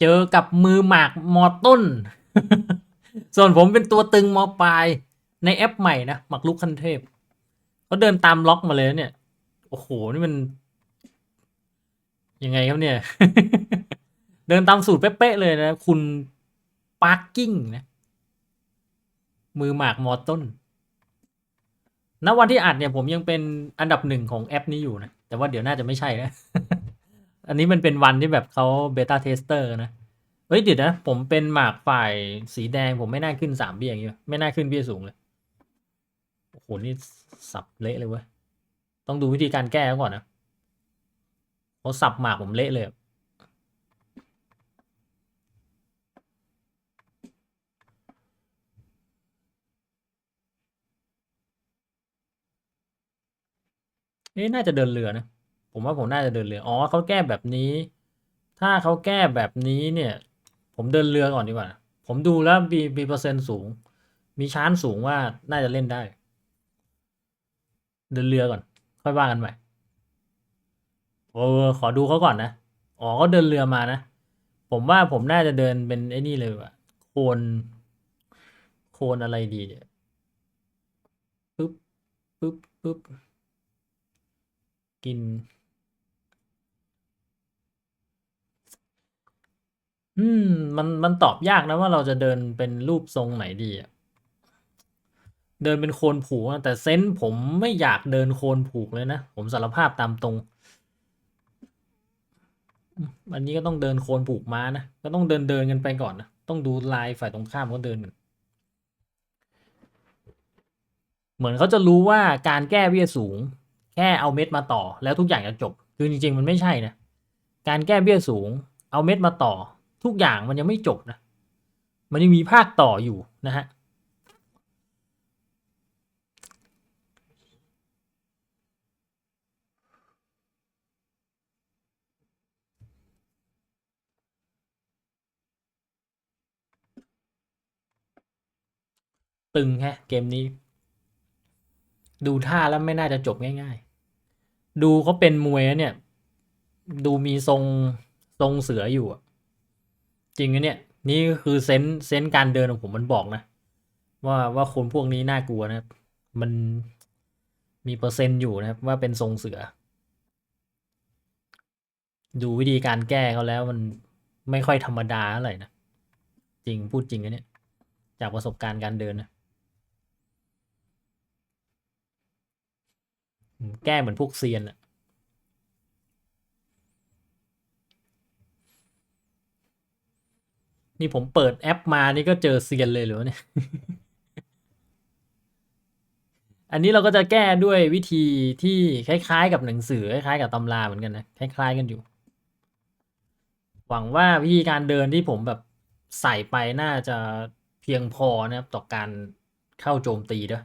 เจอกับมือหมากมอต้น ส่วนผมเป็นตัวตึงมอปลายในแอปใหม่นะหมักลุกคันเทพเขาเดินตามล็อกมาเลยเนี่ย โอ้โห นี่มัน ยังไงครับเนี่ย เดินตามสูตรเป๊ะๆเลยนะ คุณปาร์กิ้งนะ มือหมากมอต้นณวันที่อัดเนี่ยผมยังเป็นอันดับหนึ่งของแอปนี้อยู่นะ แต่ว่าเดี๋ยวน่าจะไม่ใช่แล้ว อันนี้มันเป็นวันที่แบบเขาเบต้าเทสเตอร์นะ เฮ้ยเดี๋ยวนะ ผมเป็นหมากฝ่ายสีแดงผมไม่น่าขึ้นสามเบี้ยอย่างเงี้ยไม่น่าขึ้นเบี้ยสูงเลย โอ้โห นี่สับเละเลยเว้ย ต้องดูวิธีการแก้ก่อนนะเขาสับหมากผมเละเลยอะเอ๊ะน่าจะเดินเรือนะ ผมว่าผมน่าจะเดินเรือ อ๋อเขาแก้แบบนี้ ถ้าเขาแก้แบบนี้เนี่ย ผมเดินเรือก่อนดีกว่า ผมดูแล้วมีมีเปอร์เซ็นต์สูง มีชานสูงว่าน่าจะเล่นได้ เดินเรือก่อน ค่อยว่ากันใหม่โอ้ขอดูเขาก่อนนะ อ๋อเขาเดินเรือมานะ ผมว่าผมน่าจะเดินเป็นไอ้นี่เลยว่ะ โคน โคนอะไรดีเนี่ยปึ๊บปึ๊บปึ๊บกิน อืม มันมันตอบยากนะว่าเราจะเดินเป็นรูปทรงไหนดีอะเดินเป็นโคนผูกอะแต่เซนส์ผมไม่อยากเดินโคนผูกเลยนะ ผมสารภาพตามตรง อันนี้ก็ต้องเดินโคนผูกม้านะ ก็ต้องเดินๆกันไปก่อนนะ ต้องดูลายฝ่ายตรงข้ามเขาเดินกันเหมือนเขาจะรู้ว่าการแก้เบี้ยสูง แค่เอาเม็ดมาต่อ แล้วทุกอย่างจะจบ คือจริงๆมันไม่ใช่นะ การแก้เบี้ยสูง เอาเม็ดมาต่อ ทุกอย่างมันยังไม่จบนะ มันยังมีภาคต่ออยู่นะครับตึงแฮะเกมนี้ ดูท่าแล้วไม่น่าจะจบง่าย ๆ ดูเขาเป็นมวยเนี่ย ดูมีทรงทรงเสืออยู่อะ จริงนะเนี่ย นี่ก็คือเซนส์เซนส์การเดินของผมมันบอกนะ ว่าว่าคนพวกนี้น่ากลัวนะครับ มันมีเปอร์เซ็นต์อยู่นะครับ ว่าเป็นทรงเสือ ดูวิธีการแก้เขาแล้วมันไม่ค่อยธรรมดาเท่าไรนะจริงพูดจริงนะเนี่ย จากประสบการณ์การเดินนะแก้เหมือนพวกเซียนอะ นี่ผมเปิดแอปมานี่ก็เจอเซียนเลยเหรอเนี่ย อันนี้เราก็จะแก้ด้วยวิธีที่คล้ายๆ กับหนังสือคล้ายๆกับตำราเหมือนกันนะคล้ายๆกันอยู่ หวังว่าวิธีการเดินที่ผมแบบใส่ไปน่าจะเพียงพอนะครับต่อการเข้าโจมตีเนาะ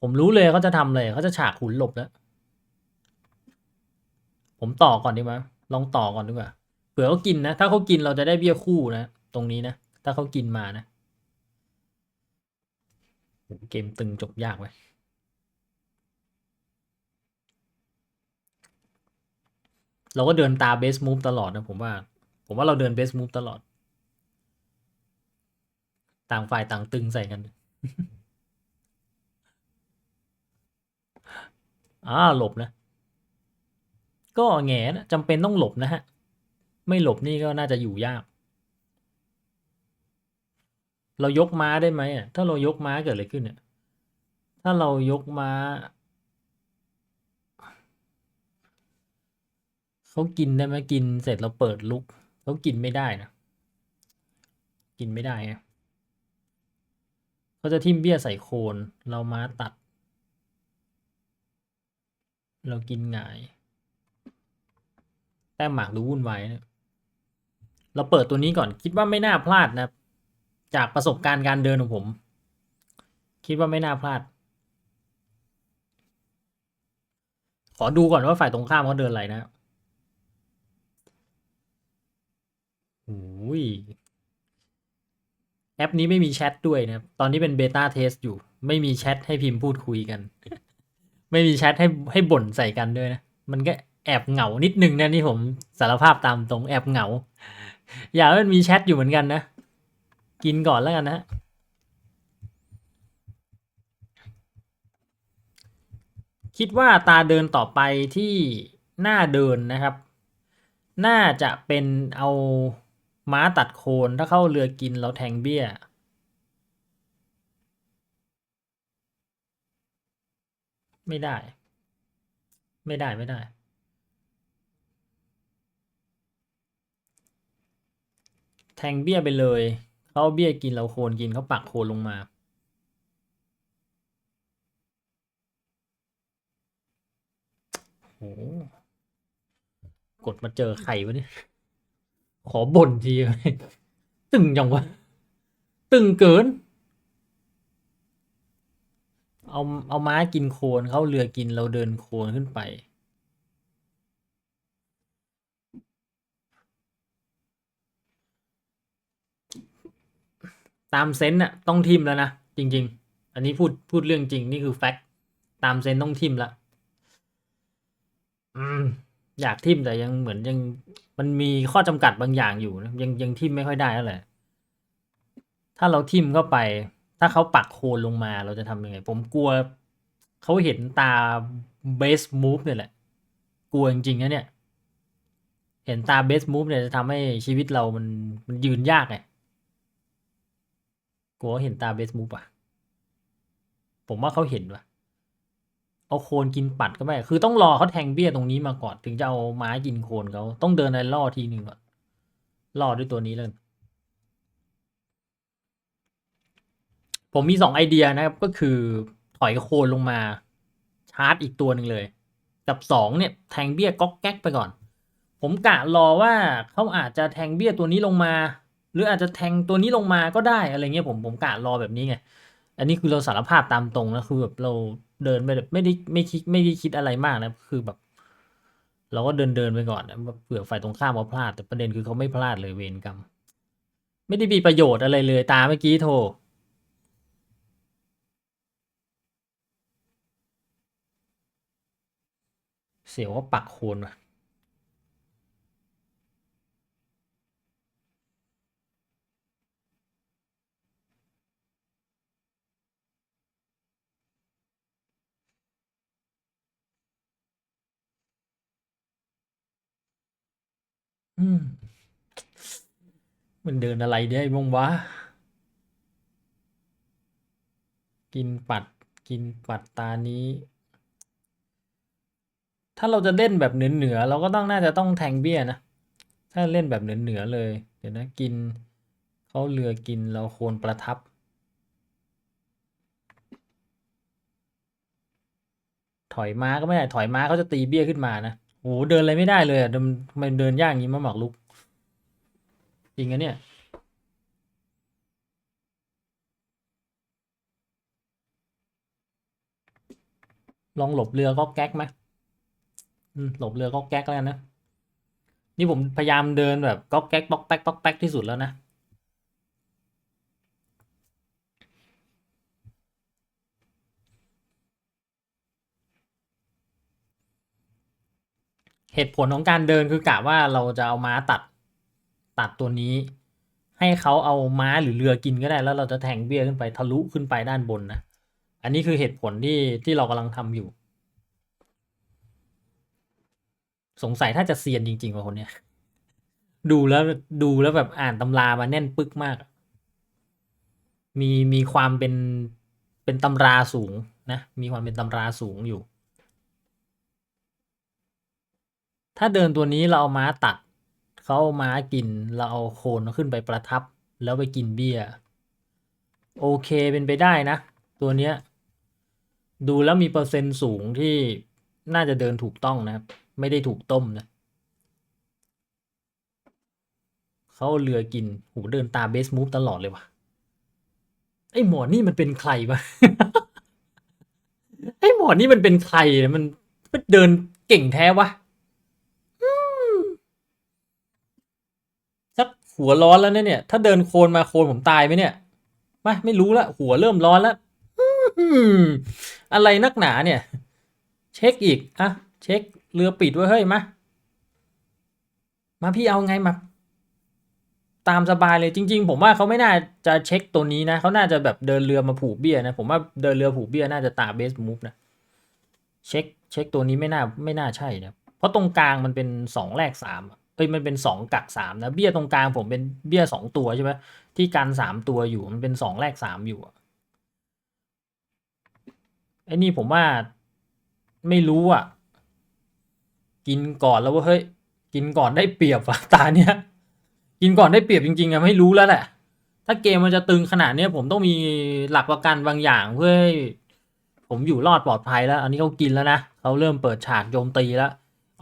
ผมรู้เลยเขาจะทำอะไรเขาจะฉากขุนหลบแล้ว ผมต่อก่อนดีไหมลองต่อก่อนดีกว่าเผื่อเขากินนะ ถ้าเขากินเราจะได้เบี้ยคู่นะ ตรงนี้นะ ถ้าเขากินมานะ เกมตึงจบยากเว้เราก็เดินตาม Best Move ตลอดนะผมว่า ผมว่าเราเดิน Best Move ตลอด ต่างฝ่ายต่างตึงใส่กันอาหลบนะ ก็แงนะจำเป็นต้องหลบนะครับไม่หลบนี่ก็น่าจะอยู่ยาก เรายกม้าได้ไหมอะ?ถ้าเรายกม้าเกิดอะไรขึ้นเนี่ย?ถ้าเรายกม้าเขากินได้ไหม?กินเสร็จเราเปิดรุกเขากินไม่ได้นะกินไม่ได้ไงเขาจะทิ่มเบี้ยใส่โคนเราม้าตัด เรากินหงาย ต้มหมากดูวุ่นวายนะเนี่ยเราเปิดตัวนี้ก่อนคิดว่าไม่น่าพลาดนะครับจากประสบการณ์การเดินของผม คิดว่าไม่น่าพลาด ขอดูก่อนว่าฝ่ายตรงข้ามเขาเดินอะไรนะครับโอ้โฮแอปนี้ไม่มีแชตด้วยนะตอนนี้เป็น Beta Test อยู่ ไม่มีแชตให้พิมพ์พูดคุยกัน ไม่มีแชทให้ให้บ่นใส่กันด้วยนะ มันก็ แอบเหงานิดนึงนะนี่ผมสารภาพตามตรงแอบเหงา อยากมันมีแชทอยู่เหมือนกันนะ กินก่อนแล้วกันนะคิดว่าตาเดินต่อไปที่หน้าเดินนะครับ น่าจะเป็นเอาม้าตัดโคนถ้าเข้าเรือกินเราแทงเบี้ย ไม่ได้ ไม่ได้ไม่ได้ ทงเบี้ยไปเลยเขาเบี้ยกินเราโคนกินเขาปักโคนลงมาโหกดมาเจอใครวะเนี่ยขอบ่นทีเลยตึงยังวะ ตึงเกิน เอาเอาม้ากินโคลนเข้าเรือกินเราเดินโคลนขึ้นไป ตามเซนต์น่ะต้องทิมแล้วนะ จริง ๆ อันนี้พูดพูดเรื่องจริง นี่คือแฟกต์ตามเซนต์ต้องทิมละอืมอยากทิมแต่ยังเหมือนยังมันมีข้อจำกัดบางอย่างอยู่นะยังยังทิมไม่ค่อยได้แล้วแหละถ้าเราทิมเข้าไป ถ้าเขาปักโคนลงมาเราจะทำยังไง ผมกลัวเขาเห็นตาเบสมูฟเนี่ยแหละ กลัวจริงๆนะเนี่ย เห็นตาเบสมูฟเนี่ยจะทำให้ชีวิตเรามันมันยืนยากไง กลัวเห็นตาเบสมูฟอะ ผมว่าเขาเห็นว่ะ เอาโคนกินปัดก็ไม่ คือต้องรอเขาแทงเบี้ยตรงนี้มาก่อน ถึงจะเอาไม้กินโคนเขาต้องเดินในล่อทีหนึ่งก่อนล่อด้วยตัวนี้เลย ผมมีสองไอเดียนะครับ ก็คือถอยโคนลงมา ชาร์จอีกตัวหนึ่งเลย กับสองเนี่ยแทงเบี้ยก๊อกแก๊กไปก่อน ผมกะรอว่าเขาอาจจะแทงเบี้ยตัวนี้ลงมา หรืออาจจะแทงตัวนี้ลงมาก็ได้อะไรเงี้ยผมผมกะรอแบบนี้ไง อันนี้คือเราสารภาพตามตรงนะคือแบบเราเดินไปแบบไม่ได้ไม่คิดไม่ได้คิดอะไรมากนะคือแบบ เราก็เดินเดินไปก่อนนะแบบเผื่อฝ่ายตรงข้ามเขาพลาด แต่ประเด็นคือเขาไม่พลาดเลยเวรกรรม ไม่ได้มีประโยชน์อะไรเลยตาเมื่อกี้โทรเสียวว่าปักโคนว่ะ มันเดินอะไรได้บ้างวะ กินปัด กินปัดตานี้ ถ้าเราจะเล่นแบบเหนือเหนือเราก็ต้องน่าจะต้องแทงเบี้ยนะ ถ้าเล่นแบบเหนือเหนือเลย เดี๋ยวนะกินเขาเรือกินเราโคนประทับถอยม้าก็ไม่ได้ถอยม้าเขาจะตีเบี้ยขึ้นมานะ โอ้โหเดินอะไรไม่ได้เลยอะเดินเดินยากอย่างนี้มาหมากลุก จริงอะเนี่ยลองหลบเรือก็แก๊กไหมหลบเรือก็แก๊กแล้วนะ นี่ผมพยายามเดินแบบก๊อกแก๊กป๊อกแป๊กป๊อกแป๊กที่สุดแล้วนะ เหตุผลของการเดินคือกะว่าเราจะเอาม้าตัดตัดตัวนี้ ให้เขาเอาม้าหรือเรือกินก็ได้ แล้วเราจะแทงเบี้ยขึ้นไปทะลุขึ้นไปด้านบนนะ อันนี้คือเหตุผลที่ที่เรากำลังทำอยู่ สงสัยถ้าจะเซียนจริงๆว่าคนเนี้ยดูแล้วดูแล้วแบบอ่านตำรามาแน่นปึกมาก มีมีความเป็นเป็นตำราสูงนะ มีความเป็นตำราสูงอยู่ ถ้าเดินตัวนี้เราเอาม้าตัดเขาเอาม้ากินเราเอาโคนขึ้นไปประทับ แล้วไปกินเบี้ย โอเคเป็นไปได้นะ ตัวเนี้ย ดูแล้วมีเปอร์เซ็นต์สูงที่น่าจะเดินถูกต้องนะครับ ไม่ได้ถูกต้มนะเขาเรือกินหูเดินตามเบสมูฟตลอดเลยว่ะไอหมอนี่มันเป็นใครวะไอหมอนี่มันเป็นใครเนี่ยมันมันเดินเก่งแท้วะอืมสัก หัวร้อนแล้วเนี่ยเนี่ย ถ้าเดินโคลนมาโคลนผมตายไหมเนี่ยม่ไม่รู้ละหัวเริ่มร้อนแล้วอะไรนักหนาเนี่ย เช็คอีกอะเช็คเรือปิดไว้เฮ้ยมามาพี่เอาไงมาตามสบายเลยจริง ๆ ผมว่าเขาไม่น่าจะเช็คตัวนี้นะเขาน่าจะแบบเดินเรือมาผูกเบี้ยนะ ผมว่าเดินเรือผูกเบี้ยน่าจะตาเบสมูฟนะเช็คเช็คตัวนี้ไม่น่าไม่น่าใช่นะเพราะตรงกลางมันเป็นสองแลกสามอะ เอ้ยมันเป็นสองกักสามนะ เบี้ยตรงกลางผมเป็นเบี้ยสองตัวใช่ไหมที่กันสามตัวอยู่มันเป็นสองแลกสามอยู่อะไอ้นี่ผมว่าไม่รู้อะ กินก่อนแล้วว่าเฮ้ยกินก่อนได้เปรียบว่ะตาเนี้ยกินก่อนได้เปรียบจริงๆอะไม่รู้แล้วแหละ ถ้าเกมมันจะตึงขนาดเนี้ยผมต้องมีหลักประกันบางอย่างเพื่อให้ผมอยู่รอดปลอดภัยแล้ว อันนี้เขากินแล้วนะเขาเริ่มเปิดฉากโจมตีแล้ว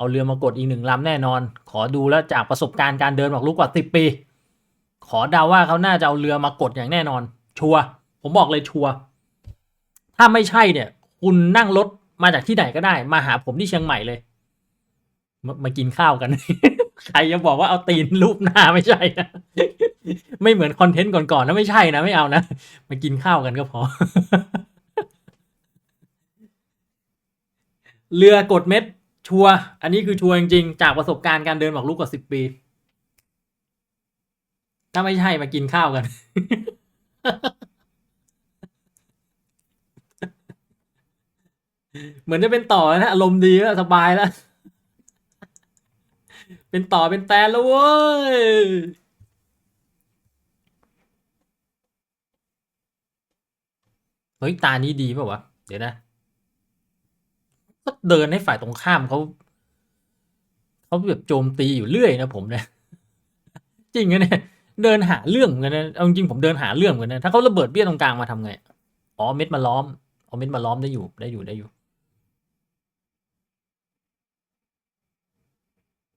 เอาเรือมากดอีกหนึ่งลำแน่นอน ขอดูแล้วจากประสบการณ์การเดินหมากรุกกว่าสิบปี ขอเดาว่าเขาน่าจะเอาเรือมากดอย่างแน่นอน ชัวร์ผมบอกเลยชัวร์ถ้าไม่ใช่เนี่ย คุณนั่งรถมาจากที่ไหนก็ได้ มาหาผมที่เชียงใหม่เลย มามากินข้าวกัน ใครจะบอกว่าเอาตีนรูปหน้าไม่ใช่นะไม่เหมือนคอนเทนต์ก่อนๆนะไม่ใช่นะไม่เอานะมากินข้าวกันก็พอเรือกดเม็ด ชัวอันนี้คือชัวจริงๆ จากประสบการณ์การเดินหมากรุกกว่าสิบปี ถ้าไม่ใช่มากินข้าวกัน เหมือนจะเป็นต่อนะอารมณ์ดีแล้วสบายแล้ว เป็นต่อเป็นแตนแล้วเว้ยเฮ้ยตานี้ดีเปล่าวะ เดี๋ยวนะ เดินให้ฝ่ายตรงข้ามเขาเขาแบบโจมตีอยู่เรื่อยนะผมเนี่ยจริงนะเนี่ยเดินหาเรื่องกันนะเอาจริงผมเดินหาเรื่องกันนะถ้าเขาระเบิดเบี้ยตรงกลางมาทำไงอ๋อเม็ดมาล้อมอ๋อเม็ดมาล้อมได้อยู่ได้อยู่ได้อยู่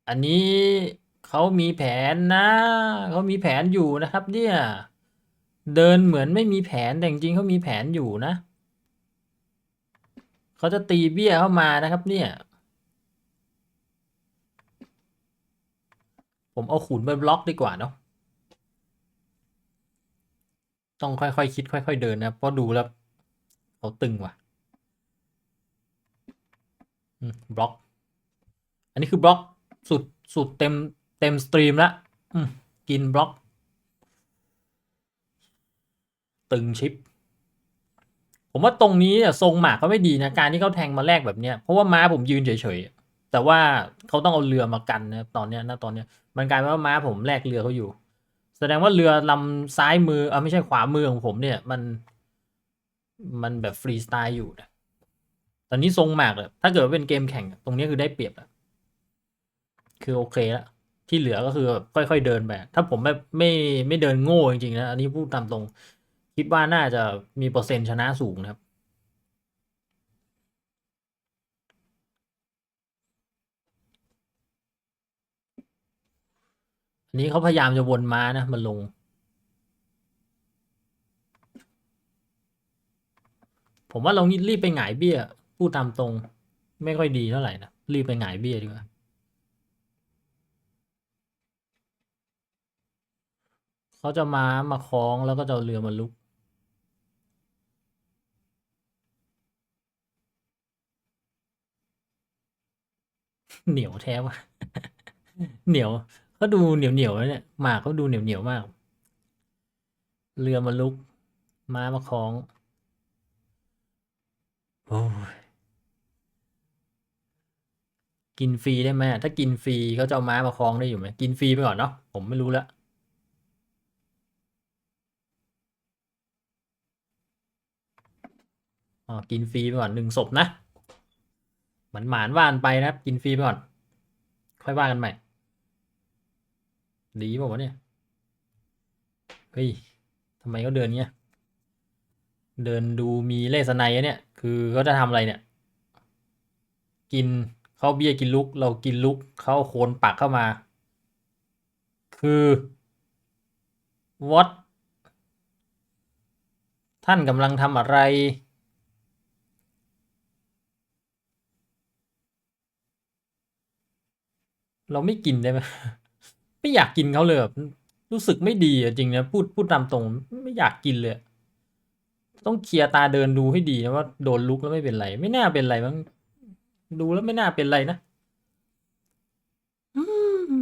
อันนี้เขามีแผนนะเขามีแผนอยู่นะครับ เนี่ย เดินเหมือนไม่มีแผนแต่จริงเขามีแผนอยู่นะ เขาจะตีเบี้ยเข้ามานะครับ เนี่ย ผมเอาขุนไปบล็อกดีกว่าเนาะต้องค่อยๆคคิด ค่อย ๆ เดินนะเพราะดูแล้วเขาตึงว่ะบล็อก อันนี้คือบล็อกสุดสุดเต็มเต็มสตรีมละกินบล็อก ตึงชิป ผมว่าตรงนี้อะทรงหมากก็ไม่ดีนะการที่เขาแทงมาแลกแบบเนี้ยเพราะว่าม้าผมยืนเฉยๆแต่ว่าเขาต้องเอาเรือมากันนะตอนเนี้ยนะตอนเนี้ยมันกลายเป็นว่าม้าผมแลกเรือเขาอยู่ แสดงว่าเรือลำซ้ายมือเออไม่ใช่ขวามือของผมเนี่ยมัน มันแบบฟรีสไตล์อยู่นะตอนนี้ทรงหมากเลยถ้าเกิดเป็นเกมแข่งตรงนี้คือได้เปรียบแล้วคือโอเคแล้วที่เหลือก็คือแบบค่อย ๆ เดินไป ถ้าผมแบบไม่ไม่เดินโง่จริงๆนะ อันนี้พูดตามตรง คิดว่าน่าจะมีเปอร์เซ็นต์ชนะสูงนะครับ อันนี้เขาพยายามจะวนม้านะมันลง ผมว่าเรารีบไปหงายเบี้ยพูดตามตรง ไม่ค่อยดีเท่าไหร่นะ รีบไปหงายเบี้ยดีกว่าเขาจะมามาคล้องแล้วก็จะเอาเรือมาลุก เหนียวแท้วะเหนียวเขาดูเหนียวเหนียวเนี่ยหมากเขาดูเหนียวเหนียวมาก เรือมาลุก ม้ามาคล้อง โอ้ยกินฟรีได้ไหมถ้ากินฟรีเขาจะเอาม้ามาคล้องได้อยู่ไหมกินฟรีไปก่อนเนาะผมไม่รู้ละอ๋อกินฟรีไปก่อนหนึ่งศพนะ หมือนหมานว่านไปนะครับ กินฟรีไปก่อน ค่อยว่ากันใหม่ ดีป่าวะเนี่ย เฮ้ยทำไมเขาเดินเงี้ย เดินดูมีเลสไนอะเนี่ย คือเขาจะทำอะไรเนี่ย กินเขาเบี้ยกินลุก เรากินลุกเขาโคนปักเข้ามา คือ what ท่านกำลังทำอะไร เราไม่กินได้ไหมไม่อยากกินเขาเลยแบบรู้สึกไม่ดีจริงนะพูดพูดตามตรงไม่อยากกินเลย ต้องเคลียร์ตาเดินดูให้ดีนะว่าโดนลุกแล้วไม่เป็นไร ไม่น่าเป็นไรมั้งดูแล้วไม่น่าเป็นไรนะ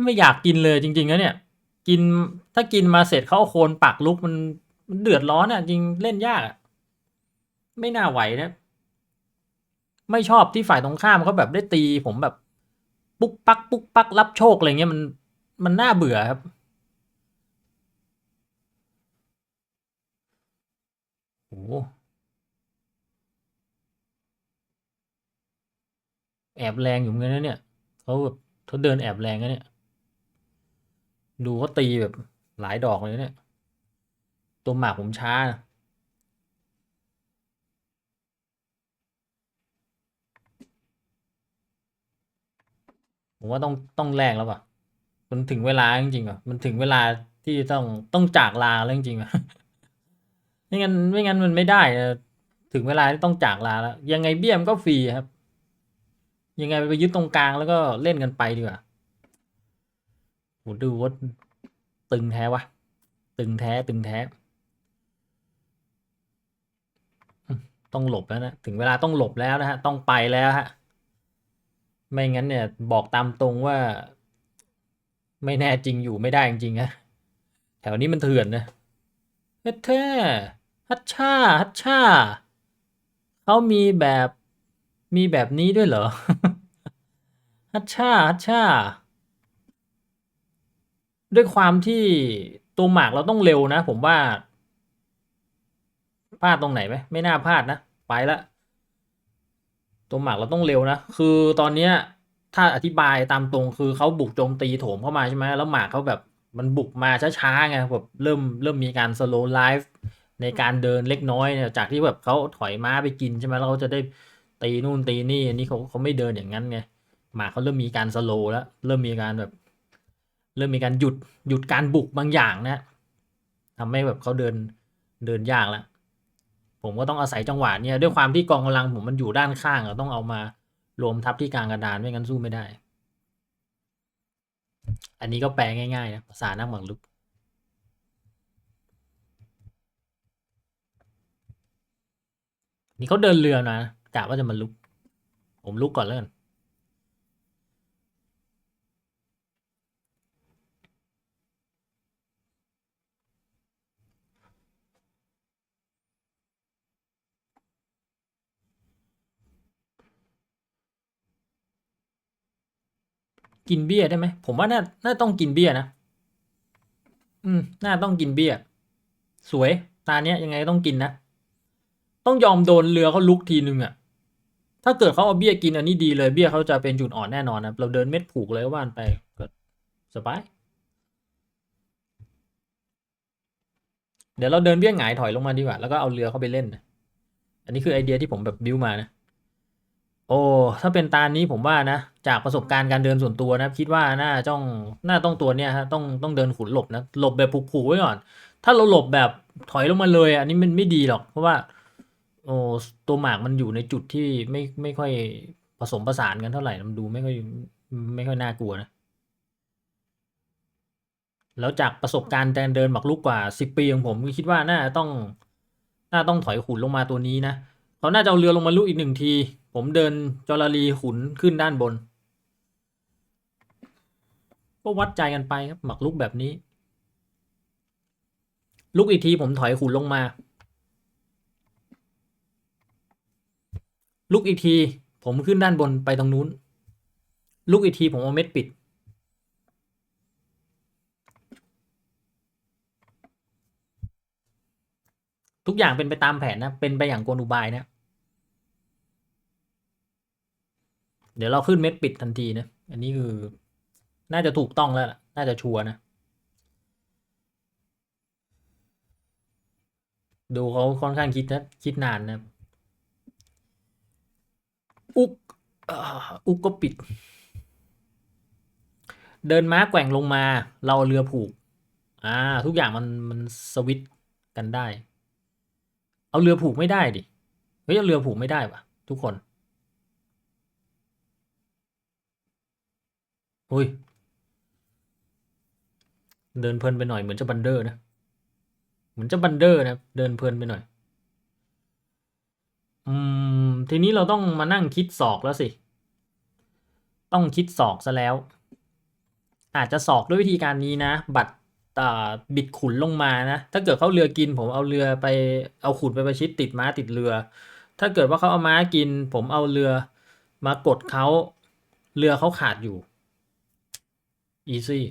ไม่อยากกินเลยจริงๆนะเนี่ย กินถ้ากินมาเสร็จเขาเอาโคนปักลุกมันมันเดือดร้อนอะ จริงเล่นยากอะไม่น่าไหวนะ ไม่ชอบที่ฝ่ายตรงข้ามเขาแบบได้ตีผมแบบ ปุ๊กปักปุ๊กปักรับโชคอะไรเงี้ยมันมันน่าเบื่อครับ โอ้แอบแรงอยู่เหมือนกันนะเนี่ยเขาแบบเขาเดินแอบแรงนะเนี่ย ดูเขาตีแบบหลายดอกเลยเนี่ย ตัวหมากผมช้านะ ผมว่าต้องต้องแลกแล้วป่ะมันถึงเวลาจริงๆอะมันถึงเวลาที่ต้องต้องจากลาแล้วจริงๆอะไม่งั้นไม่งั้นมันไม่ได้ถึงเวลาที่ต้องจากลาแล้ว ยังไงเบี้ยมก็ฟรีครับ ยังไงไปยึดตรงกลางแล้วก็เล่นกันไปดีกว่าโหดูว่าตึงแท้วะตึงแท้ตึงแท้ ต้องหลบแล้วนะ ถึงเวลาต้องหลบแล้วนะฮะ ต้องไปแล้วฮะ ไม่งั้นเนี่ยบอกตามตรงว่า ไม่แน่จริงอยู่ไม่ได้จริงๆนะแถวนี้มันเถื่อนนะเฮ้เท่ฮัชชาฮัชชาเขามีแบบมีแบบนี้ด้วยเหรอฮัชชาฮัชชาด้วยความที่ตัวหมากเราต้องเร็วนะ ผมว่าพลาดตรงไหนไหมไม่น่าพลาดนะ ไปละ ตัวหมากเราต้องเร็วนะ คือตอนเนี้ยถ้าอธิบายตามตรงคือเขาบุกโจมตีโถมเข้ามาใช่ไหมแล้วหมากเขาแบบมันบุกมาช้าๆไงแบบเริ่มเริ่มมีการสโลว์ไลฟ์ในการเดินเล็กน้อยเนี่ยจากที่แบบเขาถอยม้าไปกินใช่ไหมแล้วเขาจะได้ตีนู่นตีนี่อันนี้เขาเขาไม่เดินอย่างนั้นไงหมากเขาเริ่มมีการสโลว์แล้ว เริ่มมีการแบบ เริ่มมีการหยุดหยุดการบุกบางอย่างนะทำให้แบบเขาเดินเดินยากแล้ว ผมก็ต้องอาศัยจังหวะเนี่ยด้วยความที่กองกำลังผมมันอยู่ด้านข้างเราต้องเอามารวมทับที่กลางกระดานไม่งั้นสู้ไม่ได้ อันนี้ก็แปลง่ายๆนะภาษานักหมากรุกนี่เขาเดินเรือนะกะว่าจะมาลุก ผมลุกก่อนแล้วกัน กินเบี้ยได้ไหมผมว่าน่าน่าต้องกินเบี้ยนะ อืม น่าต้องกินเบี้ย สวย ตาเนี้ยยังไงต้องกินนะ ต้องยอมโดนเรือเขาลุกทีนึงอะถ้าเกิดเขาเอาเบี้ยกินอันนี้ดีเลยเบี้ยเขาจะเป็นจุดอ่อนแน่นอนนะเราเดินเม็ดผูกเลยว่านไปก็สบาย เดี๋ยวเราเดินเบี้ยหงายถอยลงมาดีกว่า แล้วก็เอาเรือเข้าไปเล่นนะอันนี้คือไอเดียที่ผมแบบบิ้วมานะ โอ้ ถ้าเป็นตานี้ผมว่านะ จากประสบการณ์การเดินส่วนตัวนะคิดว่าน่าจ้องน่าต้องตัวเนี้ยฮะต้องต้องเดินขุนหลบนะหลบแบบผูกๆไว้ก่อน ถ้าเราหลบแบบถอยลงมาเลยอันนี้มันไม่ดีหรอกเพราะว่าโอ้ตัวหมากมันอยู่ในจุดที่ไม่ไม่ค่อยผสมผสานกันเท่าไหร่มันดูไม่ค่อยไม่ค่อยน่ากลัวนะ แล้วจากประสบการณ์การเดินหมากรุกกว่าสิบปีของผมคิดว่าน่าต้องน่าต้องถอยขุนลงมาตัวนี้นะเขาน่าจะเอาเรือลงมาลุกอีกหนึ่งที ผมเดินจอราลีขุนขึ้นด้านบน ก็วัดใจกันไปครับ หมักลุกแบบนี้ ลุกอีกทีผมถอยขุนลงมา ลุกอีกที ผมขึ้นด้านบนไปตรงนู้น ลุกอีกทีผมเอาเม็ดปิด ทุกอย่างเป็นไปตามแผนนะ เป็นไปอย่างกลอุบายนะเดี๋ยวเราขึ้นเม็ดปิดทันทีนะ อันนี้คือ น่าจะถูกต้องแล้วล่ะ น่าจะชัวร์นะ ดูเขาค่อนข้างคิดนะ คิดนานนะ อุกอุกก็ปิด เดินม้าแกว่งลงมา เราเรือผูก อ่า ทุกอย่างมันมันสวิตช์กันได้ เอาเรือผูกไม่ได้ดิ เฮ้ยเอาเรือผูกไม่ได้วะทุกคนอุ้ย เดินเพลินไปหน่อยเหมือนจะบันเดอร์นะ เหมือนจะบันเดอร์นะเดินเพลินไปหน่อย อืม ทีนี้เราต้องมานั่งคิดศอกแล้วสิ ต้องคิดศอกซะแล้ว อาจจะศอกด้วยวิธีการนี้นะ บัตรอ่าบิดขุนลงมานะ ถ้าเกิดเขาเรือกิน ผมเอาเรือไปเอาขุนไปประชิดติดม้าติดเรือ ถ้าเกิดว่าเขาเอาม้ากิน ผมเอาเรือมากดเขาเรือเขาขาดอยู่อีซี่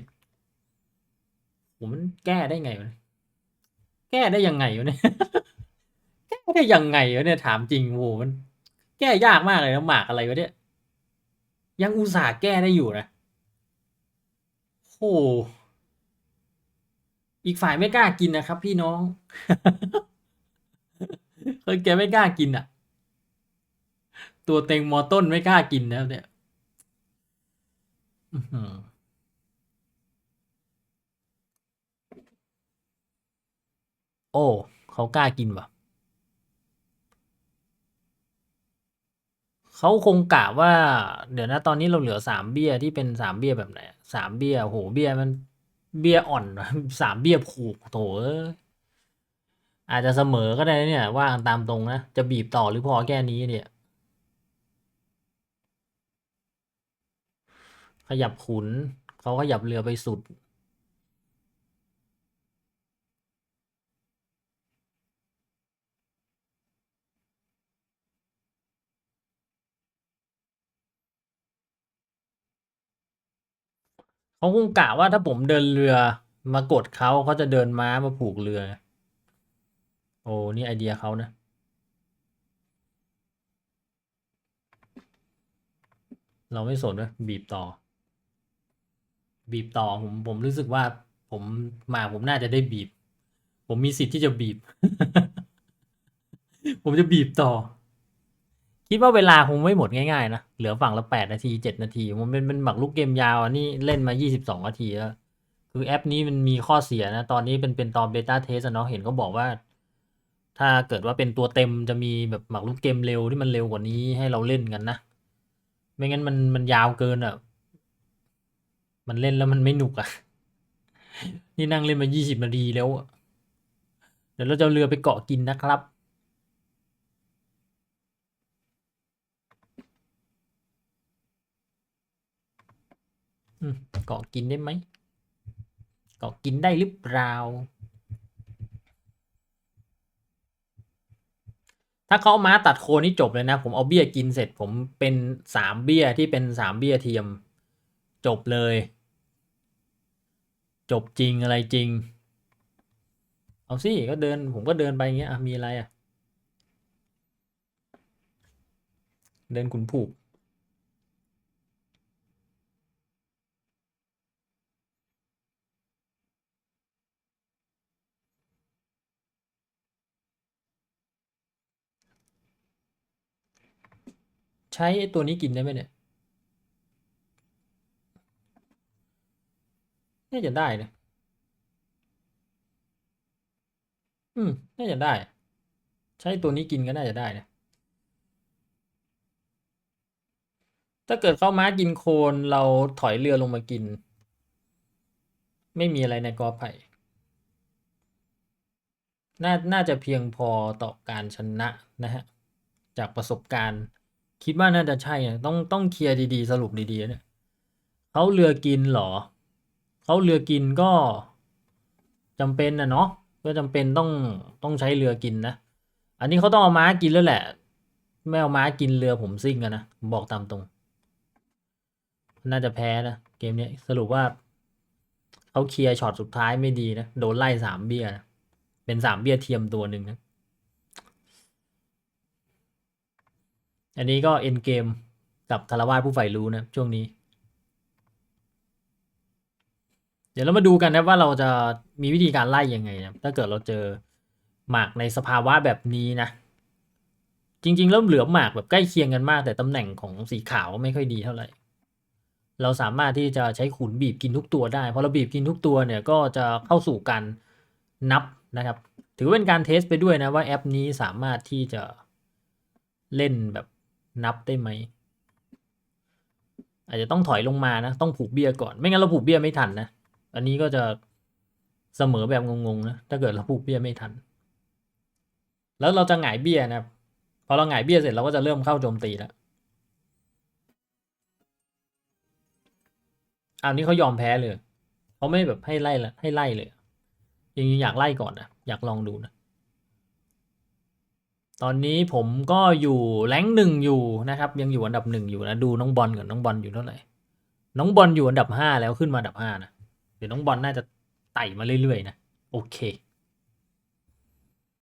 ผมมันแก้ได้ไงวะเนี่ยแก้ได้ยังไงวะเนี่ยแก้ได้ยังไงวะเนี่ยถามจริงโหมัน แก้ยากมากเลยนะหมากอะไรวะเนี่ยยังอุตส่าห์แก้ได้อยู่นะโอ้อีกฝ่ายไม่กล้ากินนะครับ พี่น้องเคยแกไม่กล้ากินอะ ตัวเต็งมอต้นไม่กล้ากินนะเนี่ยอื้อหือ โอ้ เขากล้ากินวะเขาคงกะว่า เดี๋ยวนะตอนนี้เราเหลือสามเบี้ยที่เป็นสามเบี้ยแบบไหนสามเบี้ยโหเบี้ยมันเบี้ยอ่อนสามเบี้ยผูกโถอาจจะเสมอก็ได้เนี่ยว่าตามตรงนะ จะบีบต่อหรือพอแค่นี้เนี่ย ขยับขุน เขาขยับเรือไปสุด เขาคงกะว่าถ้าผมเดินเรือมากดเขาเขาจะเดินม้ามาผูกเรือ โอ้นี่ไอเดียเขานะ เราไม่สนนะบีบต่อ บีบต่อผมผมรู้สึกว่า ผมมาผมน่าจะได้บีบ ผมมีสิทธิ์ที่จะบีบ ผมจะบีบต่อ คิดว่าเวลาคงไม่หมดง่ายๆนะ เหลือฝั่งละแปดนาทีเจ็ดนาที มันเป็นเป็นหมักลุกเกมยาวอันนี้เล่นมายี่สิบสองนาทีแล้ว คือแอปนี้มันมีข้อเสียนะ ตอนนี้เป็นเป็นตอนเบต้าเทสเนาะเห็นเขาบอกว่า ถ้าเกิดว่าเป็นตัวเต็มจะมีแบบหมักลุกเกมเร็วที่มันเร็วกว่านี้ให้เราเล่นกันนะ ไม่งั้นมันมันยาวเกินอะ มันเล่นแล้วมันไม่หนุกอะ นี่นั่งเล่นมายี่สิบนาทีแล้ว เดี๋ยวเราจะเรือไปเกาะกินนะครับ เกาะกินได้ไหมเกาะกินได้หรือเปล่า ถ้าเขาม้าตัดโคนนี่จบเลยนะ ผมเอาเบี้ยกินเสร็จผมเป็นสามเบี้ยที่เป็นสามเบี้ยเทียม จบเลย จบจริงอะไรจริง เอาสิก็เดินผมก็เดินไปอย่างเงี้ยมีอะไรอะ เดินขุนผูก ช้ไอ้ตัวนี้กินได้ไหมเนี่ย น่าจะได้นะ อืม น่าจะได้ ใช้ตัวนี้กินก็น่าจะได้นะ ถ้าเกิดเข้าม้ากินโคลนเราถอยเรือลงมากิน ไม่มีอะไรในกอไผ่น่าน่าจะเพียงพอต่อการชนะนะฮะ จากประสบการณ์ คิดว่าน่าจะใช่อะต้องต้องเคลียร์ดีๆ สรุปดีๆเนี่ยเขาเรือกินเหรอ เขาเรือกินก็จำเป็นนะเนาะก็จำเป็นต้องต้องใช้เรือกินนะ อันนี้เขาต้องเอาม้ากินแล้วแหละ ไม่เอาม้ากินเรือผมซิ่งอะนนะบอกตามตรง น่าจะแพ้นะเกมนี้สรุปว่าเขาเคลียร์ช็อตสุดท้ายไม่ดีนะ โดนไล่สามเบี้ยนะเป็นสามเบี้ยเทียมตัวหนึ่งนะ อันนี้ก็เอ็นเกมกับคารวาสผู้ใฝ่รู้นะช่วงนี้ เดี๋ยวเรามาดูกันนะว่าเราจะมีวิธีการไล่ยังไงนะถ้าเกิดเราเจอหมากในสภาวะแบบนี้นะ จริงๆแล้วเหลือหมากแบบใกล้เคียงกันมาก แต่ตำแหน่งของสีขาวไม่ค่อยดีเท่าไหร่ เราสามารถที่จะใช้ขุนบีบกินทุกตัวได้พอเราบีบกินทุกตัวเนี่ยก็จะเข้าสู่การนับนะครับ ถือเป็นการเทสไปด้วยนะว่าแอปนี้สามารถที่จะเล่นแบบ นับได้ไหม อาจจะต้องถอยลงมานะ ต้องผูกเบี้ยก่อน ไม่งั้นเราผูกเบี้ยไม่ทันนะ อันนี้ก็จะเสมอแบบงงๆนะ ถ้าเกิดเราผูกเบี้ยไม่ทัน แล้วเราจะหงายเบี้ยนะครับ พอเราหงายเบี้ยเสร็จเราก็จะเริ่มเข้าโจมตีแล้วอันนี้เขายอมแพ้เลย เขาไม่แบบให้ไล่ละให้ไล่เลยยังอยากไล่ก่อนนะ อยากลองดูนะ ตอนนี้ผมก็อยู่แรงหนึ่งอยู่นะครับ ยังอยู่อันดับหนึ่งอยู่นะ ดูน้องบอลก่อนน้องบอลอยู่เท่าไหร่ น้องบอลอยู่อันดับห้าแล้วขึ้นมาอันดับห้านะ เดี๋ยวน้องบอลน่าจะไต่มาเรื่อยๆนะ โอเค